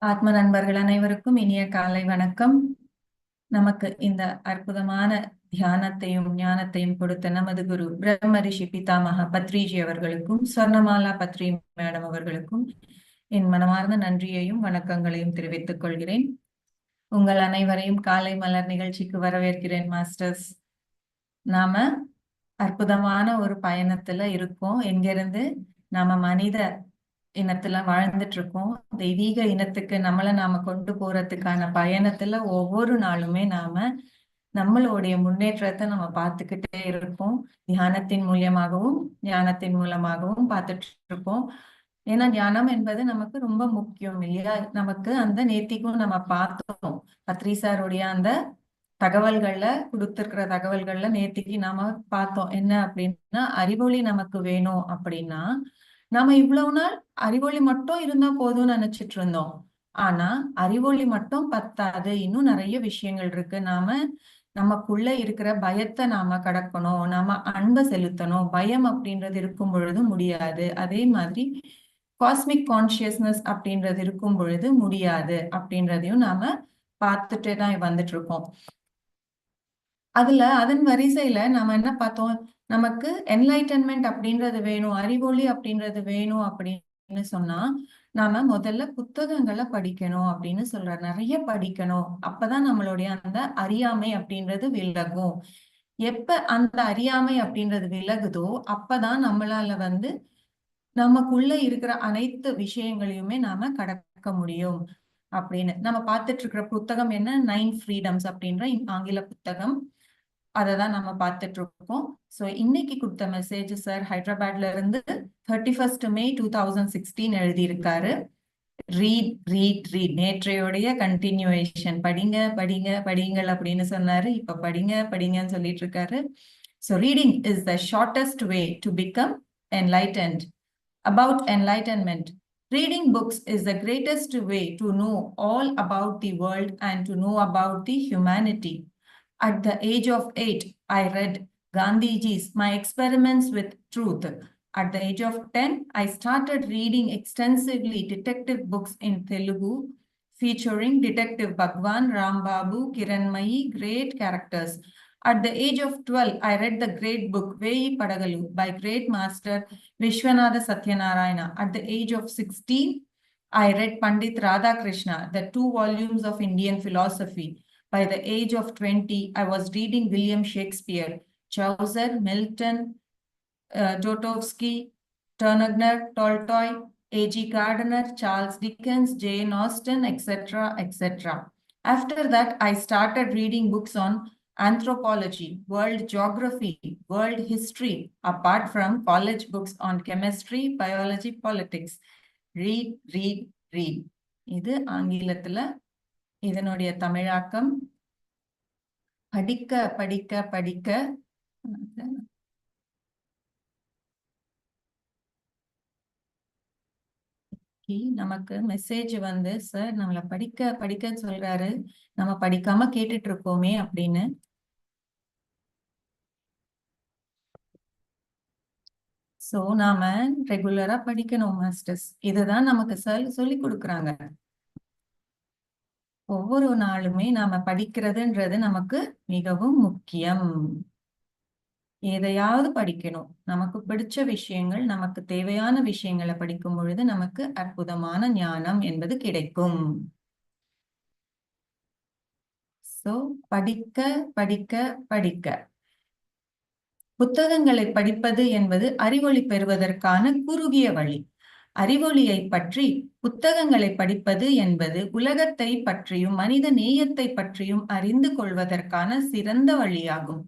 ஆத்ம நண்பர்கள் அனைவருக்கும் இனிய காலை வணக்கம். நமக்கு இந்த அற்புதமான தியானத்தையும் ஞானத்தையும் கொடுத்த நமது குரு பிரம்ம ரிஷி பிதாமக பத்ரிஜி அவர்களுக்கும் ஸ்வர்ணமாலா பத்ரி மேடம் அவர்களுக்கும் என் மனமார்ந்த நன்றியையும் வணக்கங்களையும் தெரிவித்துக் கொள்கிறேன். உங்கள் அனைவரையும் காலை மலர் நிகழ்ச்சிக்கு வரவேற்கிறேன் மாஸ்டர்ஸ். நாம அற்புதமான ஒரு பயணத்துல இருக்கோம். எங்கிருந்து? நாம மனித இனத்துல வாழ்ந்துட்டு இருக்கோம் தெய்வீக இனத்துக்கு நம்மளை நாம கொண்டு போறதுக்கான பயணத்துல ஒவ்வொரு நாளுமே நாம நம்மளுடைய முன்னேற்றத்தை நம்ம பார்த்துக்கிட்டே இருப்போம். தியானத்தின் மூலியமாகவும் ஞானத்தின் மூலமாகவும் பார்த்துட்டு இருப்போம் ஏன்னா ஞானம் என்பது நமக்கு ரொம்ப முக்கியம் இல்லையா? நமக்கு அந்த நேத்திக்கும் நம்ம பார்த்தோம். பத்ரி சாருடைய அந்த தகவல்கள்ல கொடுத்திருக்கிற தகவல்கள்ல நேத்திக்கு நாம பார்த்தோம். என்ன அப்படின்னா அறிவொளி நமக்கு வேணும் அப்படின்னா நாம இவ்வளவு நாள் அறிவொளி மட்டும் இருந்தா போதும்னு நினைச்சிட்டு இருந்தோம். ஆனா அறிவொளி மட்டும் பத்தாது. இன்னும் நிறைய விஷயங்கள் இருக்கு. நாம நமக்குள்ள இருக்கிற பயத்தை நாம கடக்கணும். நாம அன்பை செலுத்தணும். பயம் அப்படின்றது இருக்கும் பொழுது முடியாது. அதே மாதிரி காஸ்மிக் கான்சியஸ்னஸ் அப்படின்றது இருக்கும் பொழுது முடியாது. அப்படின்றதையும் நாம பார்த்துட்டே தான் வந்துட்டு இருக்கோம். அதுல அதன் வரிசையில நாம என்ன பார்த்தோம்? நமக்கு என்லைட்டன்மெண்ட் அப்படின்றது வேணும் அறிவொளி அப்படின்றது வேணும் அப்படின்னு சொன்னா நாம முதல்ல புத்தகங்களை படிக்கணும் அப்படின்னு சொல்ற நிறைய படிக்கணும். அப்பதான் நம்மளுடைய அந்த அறியாமை அப்படின்றது விலகும். எப்ப அந்த அறியாமை அப்படின்றது விலகுதோ அப்பதான் நம்மளால வந்து நமக்குள்ள இருக்கிற அனைத்து விஷயங்களையுமே நாம கடக்க முடியும் அப்படின்னு. நம்ம பார்த்துட்டு இருக்கிற புத்தகம் என்ன? நைன் ஃப்ரீடம்ஸ் அப்படின்ற ஆங்கில புத்தகம். அதை தான் நம்ம பார்த்துட்டு இருக்கோம் ஸோ இன்னைக்கு கொடுத்த மெசேஜ் சார் ஹைதராபாத்ல இருந்து thirty first May two thousand sixteen எழுதியிருக்காரு. ரீட் ரீட் ரீட் நேற்றையோடைய கண்டினியூவேஷன் படிங்க படிங்க படிங்கள் அப்படின்னு சொன்னாரு. இப்ப படிங்க படிங்கன்னு சொல்லிட்டு இருக்காரு so reading is the shortest way to become enlightened about enlightenment Reading books is the greatest way to know all about the world and to know about the humanity. At the age of eight, I read Gandhiji's My Experiments with Truth. At the age of 10, I started reading extensively detective books in Telugu featuring Detective Bhagwan, Rambabu, Kiranmayi, great characters. At the age of 12, I read the great book Veyi Padagalu by great master Vishwanatha Satyanarayana. At the age of 16, I read Pandit Radhakrishna, the two volumes of Indian philosophy. By the age of 20, I was reading William Shakespeare, Chaucer, Milton, uh, Dostoevsky, Turgenev, Tolstoy, A.G. Gardner, Charles Dickens, Jane Austen, etc., etc. After that, I started reading books on anthropology, world geography, world history, apart from college books on chemistry, biology, politics. Read, read, read. இது ஆங்கிலத்துல இதனுடைய தமிழாக்கம் படிக்க படிக்க படிக்க. நமக்கு message வந்து sir நம்மள படிக்க படிக்க சொல்றாரு. நம்ம படிக்காம கேட்டுட்டு இருக்கோமே அப்படின்னு. சோ நாம ரெகுலரா படிக்கணும் மாஸ்டர்ஸ் இதுதான் நமக்கு சார் சொல்லி கொடுக்குறாங்க. ஒவ்வொரு நாளுமே நாம படிக்கிறதுன்றது நமக்கு மிகவும் முக்கியம். எதையாவது படிக்கணும். நமக்கு பிடிச்ச விஷயங்கள் நமக்கு தேவையான விஷயங்களை படிக்கும் பொழுது நமக்கு அற்புதமான ஞானம் என்பது கிடைக்கும். சோ படிக்க படிக்க படிக்க. புத்தகங்களை படிப்பது என்பது அறிவொளி பெறுவதற்கான குறுகிய வழி. அறிவொளியை பற்றி புத்தகங்களை படிப்பது என்பது உலகத்தை பற்றியும் மனித நேயத்தை பற்றியும் அறிந்து கொள்வதற்கான சிறந்த வழியாகும்.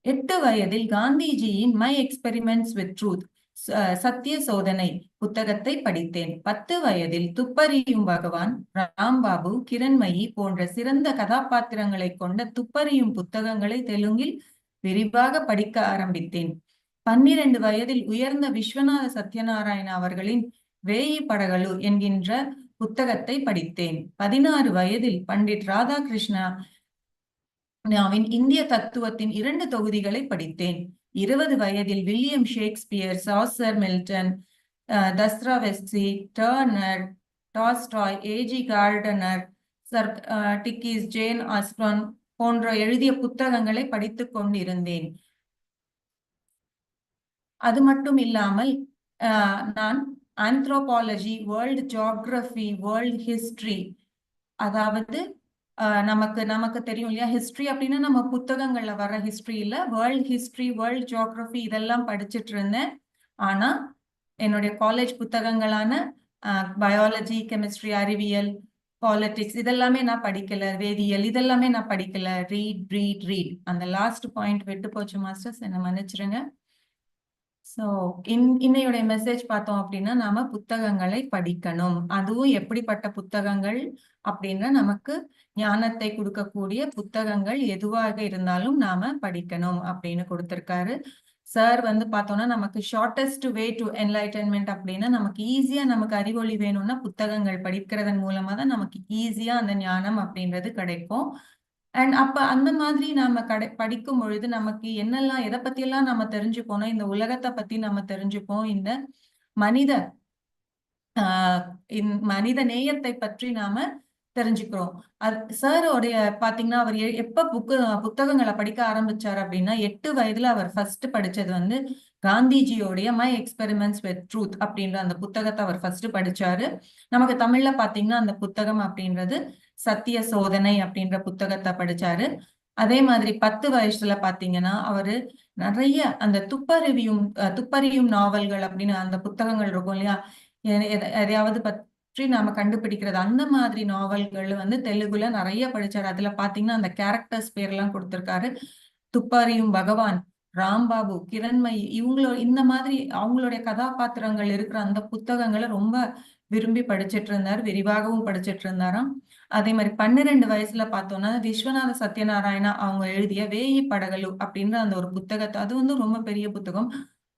எட்டு வயதில் காந்திஜியின் மை எக்ஸ்பெரிமெண்ட்ஸ் வித் ட்ரூத் சத்திய சோதனை புத்தகத்தை படித்தேன். பத்து வயதில் துப்பறியும் பகவான் ராம்பாபு கிரண்மயி போன்ற சிறந்த கதாபாத்திரங்களை கொண்ட துப்பறியும் புத்தகங்களை தெலுங்கில் விரிவாக படிக்க ஆரம்பித்தேன். பன்னிரண்டு வயதில் உயர்ந்த விஸ்வநாத சத்யநாராயண அவர்களின் வேயி படகளு என்கின்ற புத்தகத்தை படித்தேன். பதினாறு வயதில் பண்டிட் ராதாகிருஷ்ணா நாவின் இந்திய தத்துவத்தின் இரண்டு தொகுதிகளை படித்தேன். இருபது வயதில் William Shakespeare Chaucer Milton Dostoevsky Turner Tolstoy A G Gardiner sir Dickens Jane Austen போன்ற எழுதிய புத்தகங்களை படித்துக் கொண்டிருந்தேன். அது மட்டும் இல்லாமல் நான் anthropology world geography world history அதாவது நமக்கு நமக்கு தெரியும் இல்லையா? ஹிஸ்ட்ரி அப்படின்னா நம்ம புத்தகங்கள்ல வர ஹிஸ்டரி இல்ல வேர்ல்ட் வேர்ல்டு வேர்ல்ட் ஜியாகிரபி இதெல்லாம் படிச்சுட்டு இருந்தேன். ஆனா என்னுடைய காலேஜ் புத்தகங்களான பயாலஜி கெமிஸ்ட்ரி அறிவியல் பாலிட்டிக்ஸ் இதெல்லாமே நான் படிக்கல வேதியியல் இதெல்லாமே நான் படிக்கல. ரீட் ரீட் ரீட் அந்த லாஸ்ட் பாயிண்ட் விட்டு போச்சு மாஸ்டர்ஸ் என்னை மன்னிச்சிருங்க. ஸோ இன் இன்னையுடைய மெசேஜ் பார்த்தோம் அப்படின்னா நாம புத்தகங்களை படிக்கணும். அதுவும் எப்படிப்பட்ட புத்தகங்கள் அப்படின்னா நமக்கு ஞானத்தை கொடுக்கக்கூடிய புத்தகங்கள் எதுவாக இருந்தாலும் நாம படிக்கணும் அப்படின்னு கொடுத்திருக்காரு. சார் வந்து பார்த்தோம்னா நமக்கு ஷார்டஸ்ட் வே டு என்லைட்டன்மெண்ட் அப்படின்னா நமக்கு ஈஸியா நமக்கு அறிவொளி வேணும்னா புத்தகங்கள் படிக்கிறதன் மூலமா தான் நமக்கு ஈஸியா அந்த ஞானம் அப்படின்றது கிடைக்கும். அண்ட் அப்ப அந்த மாதிரி நாம கடை படிக்கும் பொழுது நமக்கு என்னெல்லாம் எதை பத்தி எல்லாம் நம்ம தெரிஞ்சுக்கணும்? இந்த உலகத்தை பத்தி நம்ம தெரிஞ்சுப்போம். இந்த மனித ஆஹ் மனித நேயத்தை பற்றி நாம தெரிஞ்சுக்கிறோம். அது சாரோடைய பாத்தீங்கன்னா அவர் எப்ப புக்கு புத்தகங்களை படிக்க ஆரம்பிச்சார் அப்படின்னா எட்டு வயதுல அவர் ஃபர்ஸ்ட் படிச்சது வந்து காந்திஜியோடைய மை எக்ஸ்பெரிமெண்ட்ஸ் வித் ட்ரூத் அப்படின்ற அந்த புத்தகத்தை அவர் ஃபர்ஸ்ட் படிச்சாரு. நமக்கு தமிழ்ல பாத்தீங்கன்னா அந்த புத்தகம் அப்படின்றது சத்திய சோதனை அப்படின்ற புத்தகத்தை படிச்சாரு. அதே மாதிரி பத்து வயசுல பாத்தீங்கன்னா அவரு நிறைய அந்த துப்பறிவியும் துப்பறியும் நாவல்கள் அப்படின்னு அந்த புத்தகங்கள் இருக்கும் இல்லையா? எதையாவது பற்றி நாம கண்டுபிடிக்கிறது. அந்த மாதிரி நாவல்கள் வந்து தெலுங்குல நிறைய படிச்சாரு. அதுல பாத்தீங்கன்னா அந்த கேரக்டர்ஸ் பேர்லாம் கொடுத்திருக்காரு. துப்பறியும் பகவான் ராம்பாபு கிரண்மயி இவங்களோ இந்த மாதிரி அவங்களுடைய கதாபாத்திரங்கள் இருக்கிற அந்த புத்தகங்களை ரொம்ப விரும்பி படிச்சிட்டு இருந்தார். விரிவாகவும் படிச்சிட்டு இருந்தாராம். அதே மாதிரி பன்னிரெண்டு வயசுல பார்த்தோம்னா விஸ்வநாத சத்யநாராயணா அவங்க எழுதிய வேயி படகலு அப்படின்ற அந்த ஒரு புத்தகத்தை அது வந்து ரொம்ப பெரிய புத்தகம்.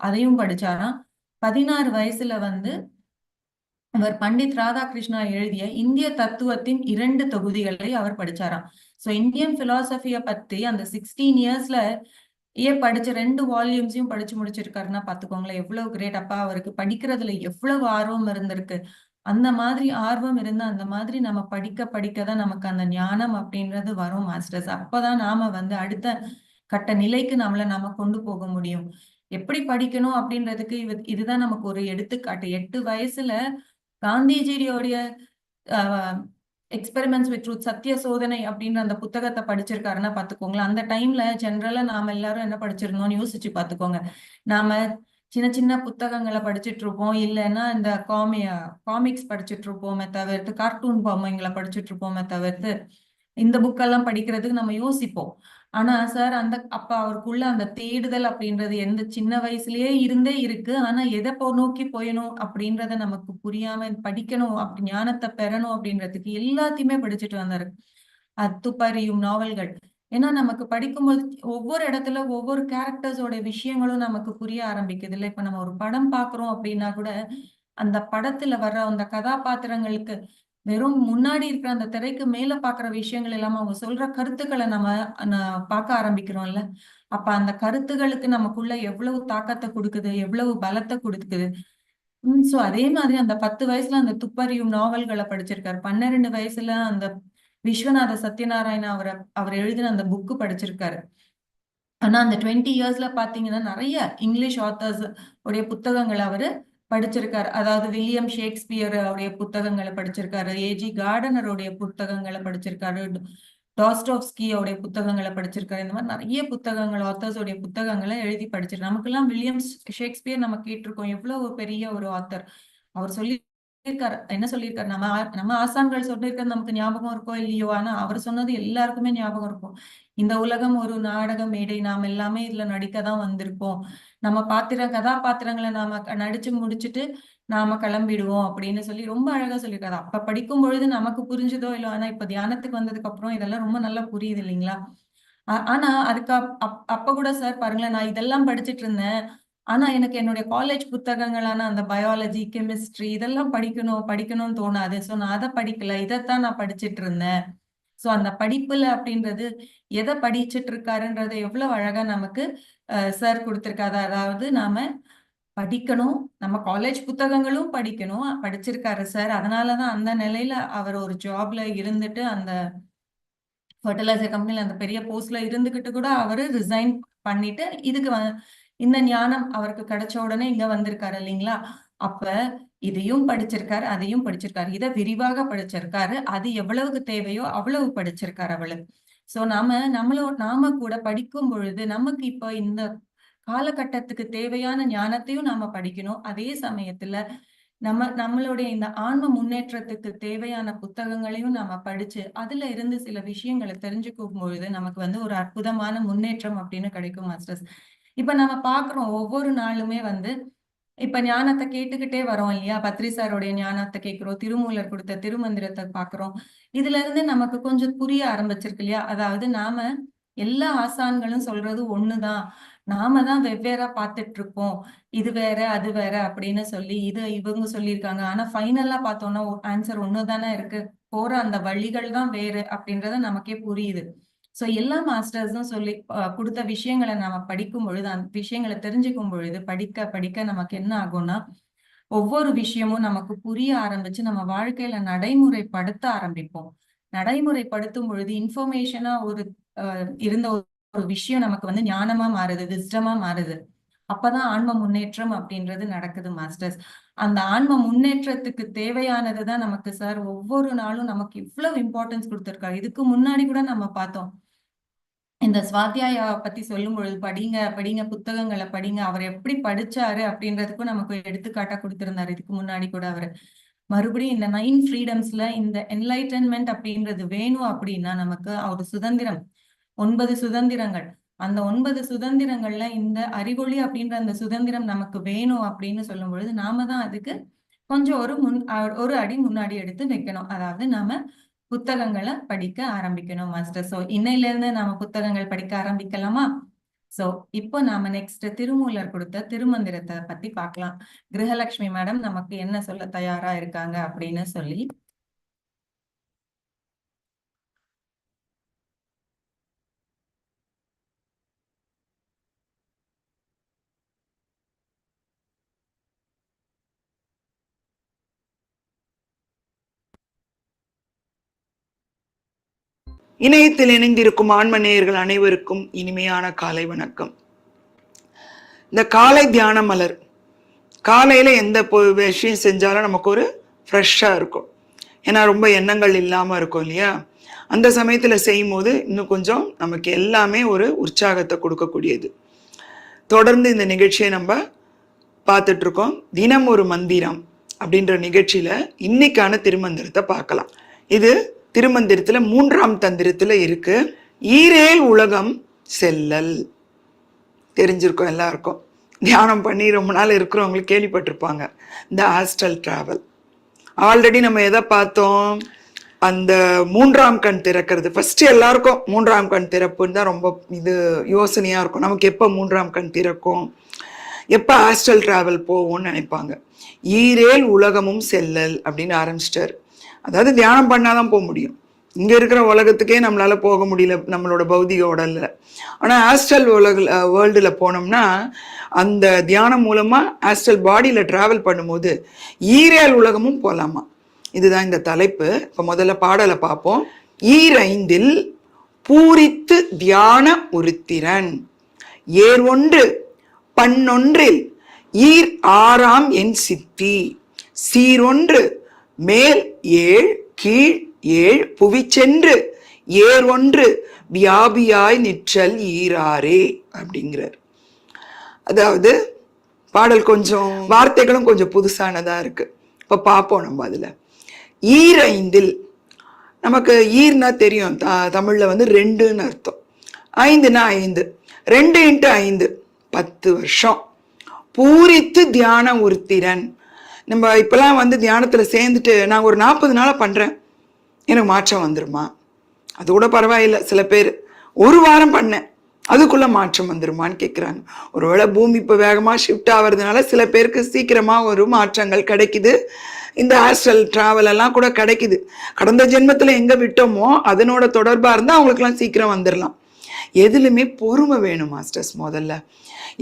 அதையும் படிச்சாராம். பதினாறு வயசுல வந்து அவர் பண்டித் ராதாகிருஷ்ணா எழுதிய இந்திய தத்துவத்தின் இரண்டு தொகுதிகளை அவர் படிச்சாராம். ஸோ இந்தியன் பிலாசபிய பத்தி அந்த சிக்ஸ்டீன் இயர்ஸ்ல ஏன் படிச்ச ரெண்டு வால்யூம்ஸையும் படிச்சு முடிச்சிருக்காருன்னா பாத்துக்கோங்களேன் எவ்வளவு கிரேட் அப்பா அவருக்கு. படிக்கிறதுல எவ்வளவு ஆர்வம் இருந்திருக்கு. அந்த மாதிரி ஆர்வம் இருந்தா அந்த மாதிரி நம்ம படிக்க படிக்க தான் நமக்கு அந்த ஞானம் அப்படின்றது வரும் மாஸ்டர்ஸ். அப்பதான் நாம வந்து அடுத்த கட்ட நிலைக்கு நம்மள நாம கொண்டு போக முடியும். எப்படி படிக்கணும் அப்படின்றதுக்கு இது இதுதான் நமக்கு ஒரு எடுத்துக்காட்டு. எட்டு வயசுல காந்திஜியோடைய எக்ஸ்பெரிமெண்ட்ஸ் வித் ட்ரூத் சத்திய சோதனை அப்படின்ற அந்த புத்தகத்தை படிச்சிருக்காருன்னா பாத்துக்கோங்களேன் அந்த டைம்ல ஜென்ரலா நாம எல்லாரும் என்ன படிச்சிருந்தோம்னு யோசிச்சு பாத்துக்கோங்க நாம சின்ன சின்ன புத்தகங்களை படிச்சுட்டு இருப்போம் இல்லைன்னா இந்த காமி காமிக்ஸ் படிச்சுட்டு இருப்போமே தவிர்த்து கார்ட்டூன் பொம்மைங்களை படிச்சுட்டு இருப்போமே தவிர்த்து இந்த புக்கெல்லாம் படிக்கிறதுக்கு நம்ம யோசிப்போம். ஆனா சார் அந்த அப்ப அவருக்குள்ள அந்த தேடுதல் அப்படின்றது எந்த சின்ன வயசுலயே இருந்தே இருக்கு. ஆனா எதை போ நோக்கி போயணும் அப்படின்றத நமக்கு புரியாம படிக்கணும் அப்படி ஞானத்தை பெறணும் அப்படின்றதுக்கு எல்லாத்தையுமே படிச்சுட்டு வந்தாரு. அத்துப்பறியும் நாவல்கள். ஏன்னா நமக்கு படிக்கும்போது ஒவ்வொரு இடத்துல ஒவ்வொரு கேரக்டர்ஸோட விஷயங்களும் நமக்கு புரிய ஆரம்பிக்குது இல்லை. இப்ப நம்ம ஒரு படம் பாக்குறோம் அப்படின்னா கூட அந்த படத்துல வர்ற அந்த கதாபாத்திரங்களுக்கு வெறும் முன்னாடி இருக்கிற அந்த திரைக்கு மேல பாக்குற விஷயங்கள் எல்லாம் அவங்க சொல்ற கருத்துக்களை நம்ம பார்க்க ஆரம்பிக்கிறோம்ல அப்ப அந்த கருத்துகளுக்கு நமக்குள்ள எவ்வளவு தாக்கத்தை கொடுக்குது எவ்வளவு பலத்தை கொடுக்குது. ஸோ அதே மாதிரி அந்த பத்து வயசுல அந்த துப்பறியும் நாவல்களை படிச்சிருக்காரு. பன்னிரெண்டு வயசுல அந்த விஸ்வநாத சத்யநாராயண அவரை அவர் எழுதின அந்த புக்கு படிச்சிருக்காரு. ஆனா அந்த டுவெண்ட்டி இயர்ஸ்ல பாத்தீங்கன்னா நிறைய இங்கிலீஷ் ஆத்தர்ஸ் உடைய புத்தகங்களை அவரு படிச்சிருக்காரு. அதாவது வில்லியம் ஷேக்ஸ்பியர் உடைய புத்தகங்களை படிச்சிருக்காரு. ஏஜி கார்டனருடைய புத்தகங்களை படிச்சிருக்காரு. டாஸ்டாப்ஸ்கியோடைய புத்தகங்களை படிச்சிருக்காரு. இந்த மாதிரி நிறைய புத்தகங்கள் ஆத்தர்ஸோடைய புத்தகங்களை எழுதி படிச்சிருக்காரு. நமக்கெல்லாம் வில்லியம் ஷேக்ஸ்பியர் நம்ம கேட்டிருக்கோம். எவ்வளவு பெரிய ஒரு ஆத்தர் அவர் சொல்லி இருக்காரு என்ன சொல்லியிருக்காரு? நம்ம நம்ம ஆசான்கள் சொல்லியிருக்கிறது நமக்கு ஞாபகம் இருக்கோ இல்லையோ? ஆனா அவர் சொன்னது எல்லாருக்குமே ஞாபகம் இருக்கும். இந்த உலகம் ஒரு நாடக மேடை நாம் எல்லாமே இதுல நடிக்க தான் வந்திருக்கோம். நம்ம பாத்திர கதாபாத்திரங்களை நாம நடிச்சு முடிச்சுட்டு நாம கிளம்பிடுவோம் அப்படின்னு சொல்லி ரொம்ப அழகா சொல்லியிருக்காரு. அப்ப படிக்கும் பொழுது நமக்கு புரிஞ்சுதோ இல்லையோ? ஆனா இப்ப தியானத்துக்கு வந்ததுக்கு அப்புறம் இதெல்லாம் ரொம்ப நல்லா புரியுது இல்லைங்களா? ஆனா அதுக்கு அப்ப கூட சார் பாருங்களேன் நான் இதெல்லாம் படிச்சுட்டு இருந்தேன். ஆனா எனக்கு என்னுடைய காலேஜ் புத்தகங்களான அந்த பயாலஜி கெமிஸ்ட்ரி இதெல்லாம் படிக்கணும் படிக்கணும்னு தோணாது. ஸோ நான் அதை படிக்கல. இதைத்தான் நான் படிச்சுட்டு இருந்தேன். ஸோ அந்த படிப்புல அப்படின்றது எதை படிச்சுட்டு இருக்காருன்றதை எவ்வளவு அழகா நமக்கு சார் கொடுத்துருக்காரு. அதாவது நாம படிக்கணும். நம்ம காலேஜ் புத்தகங்களும் படிக்கணும். படிச்சிருக்காரு சார் அதனாலதான் அந்த நிலையில அவர் ஒரு ஜாப்ல இருந்துட்டு அந்த ஃபர்டிலைசர் கம்பெனில அந்த பெரிய போஸ்ட்ல இருந்துகிட்டு கூட அவரு ரிசைன் பண்ணிட்டு இதுக்கு வ- இந்த ஞானம் அவருக்கு கிடைச்ச உடனே இங்க வந்திருக்காரு இல்லைங்களா? அப்ப இதையும் படிச்சிருக்காரு அதையும் படிச்சிருக்காரு. இதை விரிவாக படிச்சிருக்காரு. அது எவ்வளவுக்கு தேவையோ அவ்வளவு படிச்சிருக்காரு அவளு சோ நாம நம்மளோ நாம கூட படிக்கும் பொழுது நமக்கு இப்போ இந்த காலகட்டத்துக்கு தேவையான ஞானத்தையும் நாம படிக்கணும். அதே சமயத்துல நம்ம நம்மளுடைய இந்த ஆன்ம முன்னேற்றத்துக்கு தேவையான புத்தகங்களையும் நாம படிச்சு அதுல இருந்து சில விஷயங்களை தெரிஞ்சுக்கும் பொழுது நமக்கு வந்து ஒரு அற்புதமான முன்னேற்றம் அப்படின்னு கிடைக்கும் மாஸ்டர்ஸ். இப்ப நம்ம பாக்குறோம் ஒவ்வொரு நாளுமே வந்து இப்ப ஞானத்தை கேட்டுக்கிட்டே வரோம் இல்லையா? பத்ரி ஞானத்தை கேட்கிறோம் திருமூலர் கொடுத்த திருமந்திரத்தை பாக்குறோம். இதுல இருந்து நமக்கு கொஞ்சம் புரிய ஆரம்பிச்சிருக்கு இல்லையா? அதாவது நாம எல்லா ஆசான்களும் சொல்றது ஒண்ணுதான். நாம தான் வெவ்வேறா பார்த்துட்டு இருக்கோம் இது வேற அது வேற அப்படின்னு சொல்லி இது இவங்க சொல்லியிருக்காங்க. ஆனா ஃபைனலா பார்த்தோம்னா ஆன்சர் ஒண்ணுதானே இருக்கு. போற அந்த வழிகள் தான் வேறு அப்படின்றது நமக்கே புரியுது. சோ எல்லா மாஸ்டர்ஸும் சொல்லி கொடுத்த விஷயங்களை நாம படிக்கும் பொழுது அந்த விஷயங்களை தெரிஞ்சுக்கும் பொழுது படிக்க படிக்க நமக்கு என்ன ஆகும்னா ஒவ்வொரு விஷயமும் நமக்கு புரிய ஆரம்பிச்சு நம்ம வாழ்க்கையில நடைமுறைப்படுத்த ஆரம்பிப்போம். நடைமுறைப்படுத்தும் பொழுது இன்ஃபர்மேஷனா ஒரு அஹ், இருந்த ஒரு விஷயம் நமக்கு வந்து ஞானமா மாறுது விஸ்டமா மாறுது. அப்பதான் ஆன்ம முன்னேற்றம் அப்படின்றது நடக்குது மாஸ்டர்ஸ் அந்த ஆன்ம முன்னேற்றத்துக்கு தேவையானதுதான் நமக்கு சார் ஒவ்வொரு நாளும் நமக்கு இவ்வளவு இம்பார்ட்டன்ஸ் கொடுத்துருக்காரு. இதுக்கு முன்னாடி கூட நம்ம பார்த்தோம். இந்த சுவாத்தியாயா பத்தி சொல்லும் பொழுது படிங்க படிங்க புத்தகங்களை படிங்க அவர் எப்படி படிச்சாரு அப்படின்றதுக்கும் நமக்கு எடுத்துக்காட்டா கொடுத்திருந்தாரு. இதுக்கு முன்னாடி கூட அவரு. மறுபடியும் இந்த நைன் ஃப்ரீடம்ஸ்ல இந்த என்லைட்டன்மெண்ட் அப்படின்றது வேணும் அப்படின்னா நமக்கு ஒரு சுதந்திரம் ஒன்பது சுதந்திரங்கள். அந்த ஒன்பது சுதந்திரங்கள்ல இந்த அறிவொளி அப்படின்ற அந்த சுதந்திரம் நமக்கு வேணும் அப்படின்னு சொல்லும் பொழுது நாம தான் அதுக்கு கொஞ்சம் ஒரு முன் ஒரு அடி முன்னாடி எடுத்து வைக்கணும். அதாவது நாம புத்தகங்களை படிக்க ஆரம்பிக்கணும் மாஸ்டர் சோ இன்னையில இருந்து நாம புத்தகங்கள் படிக்க ஆரம்பிக்கலாமா? சோ இப்போ நாம நெக்ஸ்ட் திருமூலர் கொடுத்த திருமந்திரத்தை பத்தி பார்க்கலாம். கிரகலட்சுமி மேடம் நமக்கு என்ன சொல்ல தயாரா இருக்காங்க அப்படின்னு சொல்லி இணையத்தில் இணைந்திருக்கும் ஆன்ம நேயர்கள் அனைவருக்கும் இனிமையான காலை வணக்கம். இந்த காலை தியான மலர் காலையில் எந்த விஷயம் செஞ்சாலும் நமக்கு ஒரு ஃப்ரெஷ்ஷாக இருக்கும். ஏன்னா ரொம்ப எண்ணங்கள் இல்லாமல் இருக்கும் இல்லையா? அந்த சமயத்தில் செய்யும் போது இன்னும் கொஞ்சம் நமக்கு எல்லாமே ஒரு உற்சாகத்தை கொடுக்கக்கூடியது. தொடர்ந்து இந்த நிகழ்ச்சியை நம்ம பார்த்துட்ருக்கோம். தினம் ஒரு மந்திரம் அப்படின்ற நிகழ்ச்சியில இன்னைக்கான திருமந்திரத்தை பார்க்கலாம். இது திருமந்திரத்தில் மூன்றாம் தந்திரத்தில் இருக்கு. ஈரேல் உலகம் செல்லல். தெரிஞ்சிருக்கோம் எல்லாருக்கும். தியானம் பண்ணி ரொம்ப நாள் இருக்கிறவங்களுக்கு கேள்விப்பட்டிருப்பாங்க. இந்த ஹாஸ்டல் ட்ராவல் ஆல்ரெடி நம்ம எதை பார்த்தோம்? அந்த மூன்றாம் கண் திறக்கிறது. ஃபர்ஸ்ட் எல்லாருக்கும் மூன்றாம் கண் திறப்புன்னு தான் ரொம்ப இது யோசனையாக இருக்கும். நமக்கு எப்போ மூன்றாம் கண் திறக்கும்? எப்போ ஹாஸ்டல் ட்ராவல் போவோம்னு நினைப்பாங்க. ஈரேல் உலகமும் செல்லல் அப்படின்னு ஆரம்பிச்சிட்டாரு. அதாவது தியானம் பண்ணாதான் போக முடியும். இங்கே இருக்கிற உலகத்துக்கே நம்மளால் போக முடியல நம்மளோட பௌதிக உடலில். ஆனால் ஆஸ்ட்ரல் உலக வேர்ல்டில் போனோம்னா அந்த தியானம் மூலமாக ஆஸ்ட்ரல் பாடியில் ட்ராவல் பண்ணும்போது ஈரேல் உலகமும் போகலாமா இதுதான் இந்த தலைப்பு. இப்போ முதல்ல பாடலை பார்ப்போம். ஈரைந்தில் பூரித்து தியான உருத்திரன் ஏர் ஒன்று பண்ணொன்றில் ஈர் ஆறாம் என் சித்தி. சீரொன்று மேல் ஏழ் கீழ் ஏழ் புவி சென்று ஏர் ஒன்று வியாபியாய் நிற்றல் ஈராரே அப்படிங்கிறார். அதாவது பாடல் கொஞ்சம் வார்த்தைகளும் கொஞ்சம் புதுசானதா இருக்கு. இப்போ பார்ப்போம் நம்ம அதுல. ஈரைந்தில் நமக்கு ஈர்னா தெரியும். த- தமிழில் வந்து ரெண்டுன்னு அர்த்தம். ஐந்துனா ஐந்து ரெண்டு இன்ட்டு ஐந்து பத்து வருஷம். பூரித்து தியான உருத்திரன் நம்ம இப்போலாம் வந்து தியானத்தில் சேர்ந்துட்டு நான் ஒரு நாற்பது நாளாக பண்ணுறேன் எனக்கு மாற்றம் வந்துருமா? அது கூட பரவாயில்லை. சில பேர் ஒரு வாரம் பண்ணேன். அதுக்குள்ளே மாற்றம் வந்துருமான்னு கேட்குறாங்க ஒருவேளை பூமி இப்போ வேகமாக ஷிஃப்ட் ஆகிறதுனால சில பேருக்கு சீக்கிரமாக ஒரு மாற்றங்கள் கிடைக்குது. இந்த ஹாஸ்டல் ட்ராவல் எல்லாம் கூட கிடைக்குது. கடந்த ஜென்மத்தில் எங்கே விட்டோமோ அதனோட தொடர்பாக இருந்தால் அவங்களுக்குலாம் சீக்கிரம் வந்துடலாம் எதுலையுமே பொறுமை வேணும் மாஸ்டர்ஸ் முதல்ல.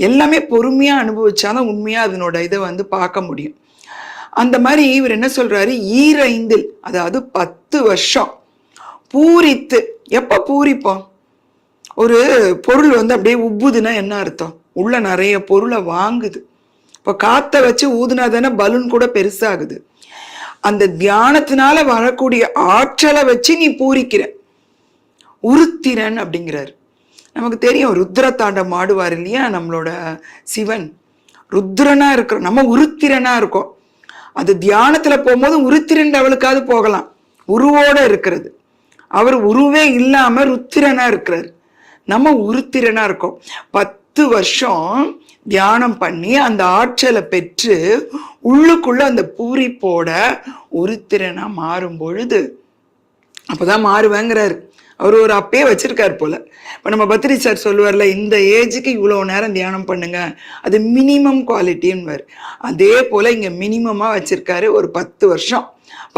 எல்லாமே பொறுமையாக அனுபவிச்சாதான் உண்மையாக அதனோட இதை வந்து பார்க்க முடியும். அந்த மாதிரி இவர் என்ன சொல்றாரு? ஈரைந்தில் அதாவது பத்து வருஷம் பூரித்து. எப்போ பூரிப்போம்? ஒரு பொருள் வந்து அப்படியே உப்புதுன்னா என்ன அர்த்தம்? உள்ள நிறைய பொருளை வாங்குது. இப்போ காத்த வச்சு ஊதுனா தானே பலூன் கூட பெருசாகுது. அந்த தியானத்தினால வரக்கூடிய ஆற்றலை வச்சு நீ பூரிக்கிற. உருத்திரன் அப்படிங்கிறார். நமக்கு தெரியும் ருத்ர தாண்டம் ஆடுவார் இல்லையா நம்மளோட சிவன். ருத்ரனா இருக்கிறோம் நம்ம உருத்திரனா இருக்கோம். அது தியானத்தில் போகும்போது உருத்திரன் லெவலுக்காவது போகலாம். உருவோடு இருக்கிறது. அவர் உருவே இல்லாமல் ருத்திரனாக இருக்கிறார். நம்ம உருத்திரனாக இருக்கோம். பத்து வருஷம் தியானம் பண்ணி அந்த ஆற்றலை பெற்று உள்ளுக்குள்ள அந்த பூரிப்போட உருத்திரனாக மாறும் பொழுது அப்போதான் மாறுவேங்கிறாரு. அவர் ஒரு அப்பயே வச்சிருக்கார் போல. இப்போ நம்ம பத்ரி சார் சொல்லுவார்ல இந்த ஏஜுக்கு இவ்வளோ நேரம் தியானம் பண்ணுங்க அது மினிமம் குவாலிட்டின்னு அதே போல இங்க மினிமமா வச்சிருக்காரு ஒரு பத்து வருஷம்.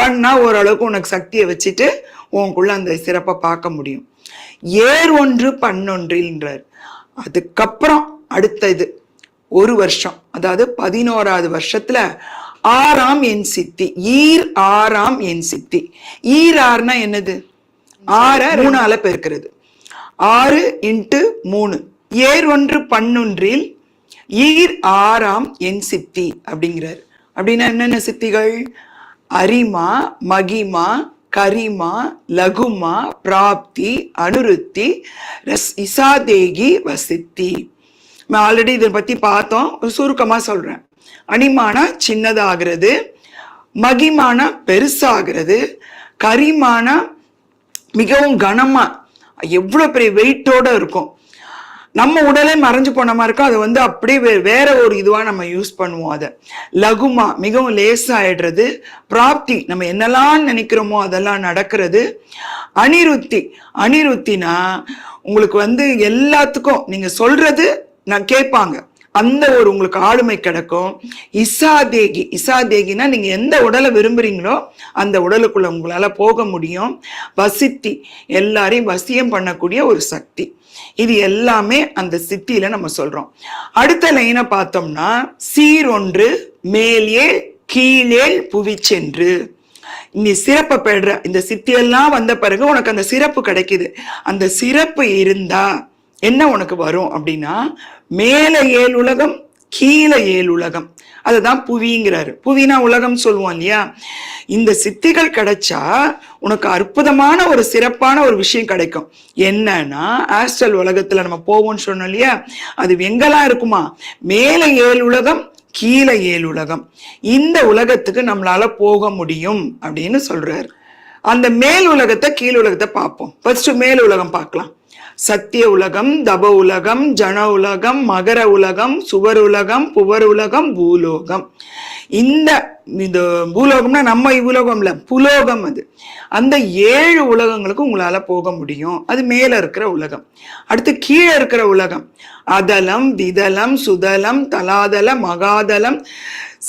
பண்ணா ஓரளவுக்கு உனக்கு சக்தியை வச்சுட்டு உனக்குள்ள அந்த சிறப்பை பார்க்க முடியும். ஏர் ஒன்று பண்ணொன்றில்ன்றார் அதுக்கப்புறம் அடுத்த இது ஒரு வருஷம். அதாவது பதினோராவது வருஷத்துல ஆறாம் என் சித்தி ஈர் ஆறாம் என் சித்தி. ஈர் ஆறுனா என்னது? ஆறை மூணால பெருக்கிறது. ஆறு இன்ட்டு மூணு. ஏர் ஒன்று பன்னொன்றில் ஈர் ஆறாம் என் சித்தி அப்படிங்கிறார். அப்படின்னா என்னென்ன சித்திகள்? அரிமா மகிமா கரிமா லகுமா பிராப்தி அனுருத்தி ரஸ் இசாதேகி வசித்தி. நம்ம ஆல்ரெடி இதை பத்தி பார்த்தோம். சுருக்கமாக சுருக்கமா சொல்றேன். அனிமானா சின்னதாகிறது மகிமானா பெருசாகிறது கரிமானா மிகவும் கனமாக எவ்வளோ பெரிய வெயிட்டோட இருக்கும். நம்ம உடலே மறைஞ்சு போன மாதிரி இருக்கும். அதை வந்து அப்படியே வே- வேற ஒரு இதுவாக நம்ம யூஸ் பண்ணுவோம் அதை. லகுமா மிகவும் லேசாகிடுறது பிராப்தி நம்ம என்னெல்லாம் நினைக்கிறோமோ அதெல்லாம் நடக்கிறது. அனிருத்தி அனிருத்தினா உங்களுக்கு வந்து எல்லாத்துக்கும் நீங்கள் சொல்றது நான் கேட்பாங்க. அந்த ஒரு உங்களுக்கு ஆளுமை கிடைக்கும். இசாதேகி இசாதேகினா நீங்க எந்த உடலை விரும்புறீங்களோ அந்த உடலுக்குள்ள உங்களால போக முடியும். வசித்தி எல்லாரையும் வசியம் பண்ணக்கூடிய ஒரு சக்தி. இது எல்லாமே அந்த சித்தியில நம்ம சொல்றோம். அடுத்த லைனை பார்த்தோம்னா சீரொன்று மேலே கீழே புவி சென்று. நீ சிறப்பை பெடுற இந்த சித்தியெல்லாம் வந்த பிறகு உனக்கு அந்த சிறப்பு கிடைக்குது. அந்த சிறப்பு இருந்தா என்ன உனக்கு வரும் அப்படின்னா மேலே ஏழு உலகம் கீழே ஏழு உலகம். அதுதான் புவிங்கிறாரு. புவினா உலகம் சொல்லுவோம் இல்லையா? இந்த சித்திகள் கிடைச்சா உனக்கு அற்புதமான ஒரு சிறப்பான ஒரு விஷயம் கிடைக்கும். என்னன்னா ஆஸ்ட்ரல் உலகத்துல நம்ம போவோம்னு சொன்னோம் இல்லையா? அது எங்கெல்லாம் இருக்குமா? மேலே ஏழு உலகம் கீழே ஏழு உலகம். இந்த உலகத்துக்கு நம்மளால போக முடியும் அப்படின்னு சொல்றாரு. அந்த மேல் உலகத்தை கீழ் உலகத்தை பார்ப்போம். ஃபர்ஸ்ட் மேல் உலகம் பார்க்கலாம். சத்திய உலகம் தப உலகம் ஜன உலகம் மகர உலகம் சுவர் உலகம் புவர் உலகம் பூலோகம். இந்த இது பூலோகம்னா நம்ம இவ்வுலகம் இல்லை புலோகம் அது. அந்த ஏழு உலகங்களுக்கு உங்களால் போக முடியும். அது மேலே இருக்கிற உலகம். அடுத்து கீழே இருக்கிற உலகம். அதலம் விதலம் சுதலம் தலாதலம் மகாதலம்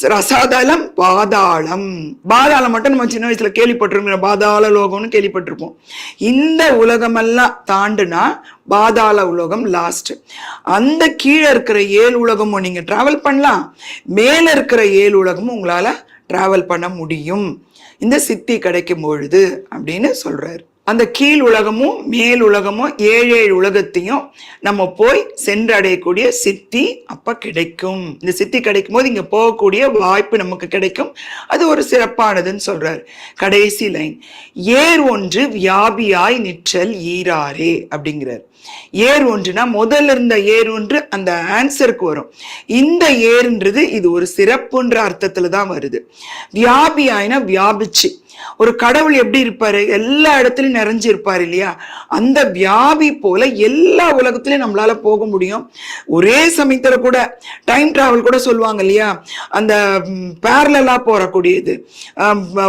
ரசாதலம் பாதாளம். பாதாளம் மட்டும் நம்ம சின்ன வயசுல கேள்விப்பட்டிருக்கோம் பாதாள லோகம்னு கேள்விப்பட்டிருப்போம். இந்த உலகமெல்லாம் தாண்டுனா பாதாள உலகம் லாஸ்ட் அந்த கீழே இருக்கிற ஏழு உலகமும் நீங்க டிராவல் பண்ணலாம். மேல இருக்கிற ஏழு உலகமும் உங்களால டிராவல் பண்ண முடியும். இந்த சித்தி கிடைக்கும் பொழுது அப்படின்னு சொல்றாரு. அந்த கீழ் உலகமும் மேல் உலகமும் ஏழு ஏழு உலகத்தையும் நம்ம போய் சென்றடையக்கூடிய சித்தி அப்போ கிடைக்கும். இந்த சித்தி கிடைக்கும் போது இங்கே போகக்கூடிய வாய்ப்பு நமக்கு கிடைக்கும். அது ஒரு சிறப்பானதுன்னு சொல்கிறார் கடைசி லைன். ஏர் ஒன்று வியாபியாய் நிற்றல் ஈராரே அப்படிங்கிறார். ஏர் ஒன்றுனா முதல்ல இருந்த ஏர் ஒன்று அந்த ஆன்சருக்கு வரும். இந்த ஏர்ன்றது இது ஒரு சிறப்புன்ற அர்த்தத்தில் தான் வருது. வியாபியாயினா வியாபிச்சு. ஒரு கடவுள் எப்படி இருப்பாரு? எல்லா இடத்துலயும் நிறைஞ்சு இருப்பாரு இல்லையா? அந்த வியாபி போல எல்லா உலகத்திலயும் நம்மளால போக முடியும். ஒரே சமயத்துல கூட டைம் டிராவல் கூட சொல்லுவாங்க இல்லையா? அந்த பேரலா போறக்கூடியது.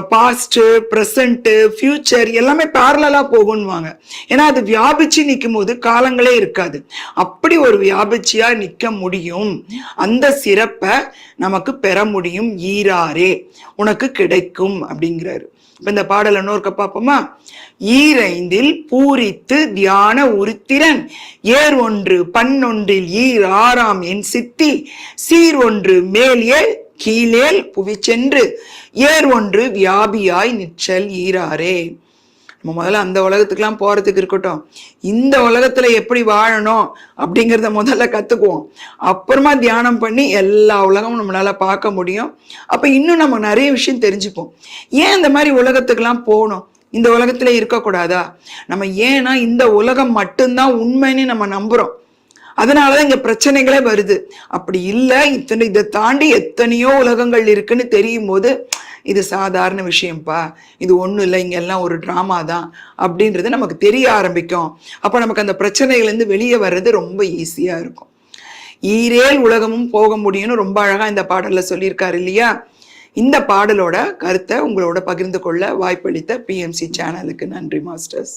பாஸ்ட் ப்ரெசண்ட் ஃபியூச்சர் எல்லாமே பேரலா போகும்வாங்க ஏன்னா அது வியாபிச்சு நிற்கும் போது காலங்களே இருக்காது. அப்படி ஒரு வியாபிச்சியா நிக்க முடியும். அந்த சிறப்பை நமக்கு பெற முடியும். ஈராரே. உனக்கு கிடைக்கும் அப்படிங்கிறாரு. இப்ப இந்த பாடல் இன்னொருக்க பார்ப்போமா? ஈரைந்தில் பூரித்து தியான உருத்திரன். ஏர் ஒன்று பன்னொன்றில் ஈர் ஆறாம் என் சித்தி. சீர் ஒன்று மேல் ஏல் கீழேல் புவி சென்று. ஏர் ஒன்று வியாபியாய் நிற்றல் ஈராரே. நம்ம முதல்ல அந்த உலகத்துக்கெல்லாம் போகிறதுக்கு இருக்கட்டும். இந்த உலகத்தில் எப்படி வாழணும் அப்படிங்கிறத முதல்ல கற்றுக்குவோம் அப்புறமா தியானம் பண்ணி எல்லா உலகமும் நம்மளால் பார்க்க முடியும். அப்போ இன்னும் நம்ம நிறைய விஷயம் தெரிஞ்சுப்போம். ஏன் இந்த மாதிரி உலகத்துக்கெல்லாம் போகணும்? இந்த உலகத்தில் இருக்கக்கூடாதா? நம்ம ஏன்னா இந்த உலகம் மட்டும்தான் உண்மைன்னு நம்ம நம்புகிறோம் அதனாலதான் இங்க பிரச்சனைகளே வருது. அப்படி இல்லை இத்தனை இதை தாண்டி எத்தனையோ உலகங்கள் இருக்குன்னு தெரியும் போது இது சாதாரண விஷயம்ப்பா. இது ஒன்றும் இல்லை இங்க எல்லாம் ஒரு ட்ராமா தான் அப்படின்றது நமக்கு தெரிய ஆரம்பிக்கும். அப்போ நமக்கு அந்த பிரச்சனைகள்லேருந்து வெளியே வர்றது ரொம்ப ஈஸியா இருக்கும். ஈரேல் உலகமும் போக முடியும்னு ரொம்ப அழகா இந்த பாடல்ல சொல்லியிருக்காரு இல்லையா? இந்த பாடலோட கருத்தை உங்களோட பகிர்ந்து கொள்ள வாய்ப்பளித்த பிஎம்சி சேனலுக்கு நன்றி மாஸ்டர்ஸ்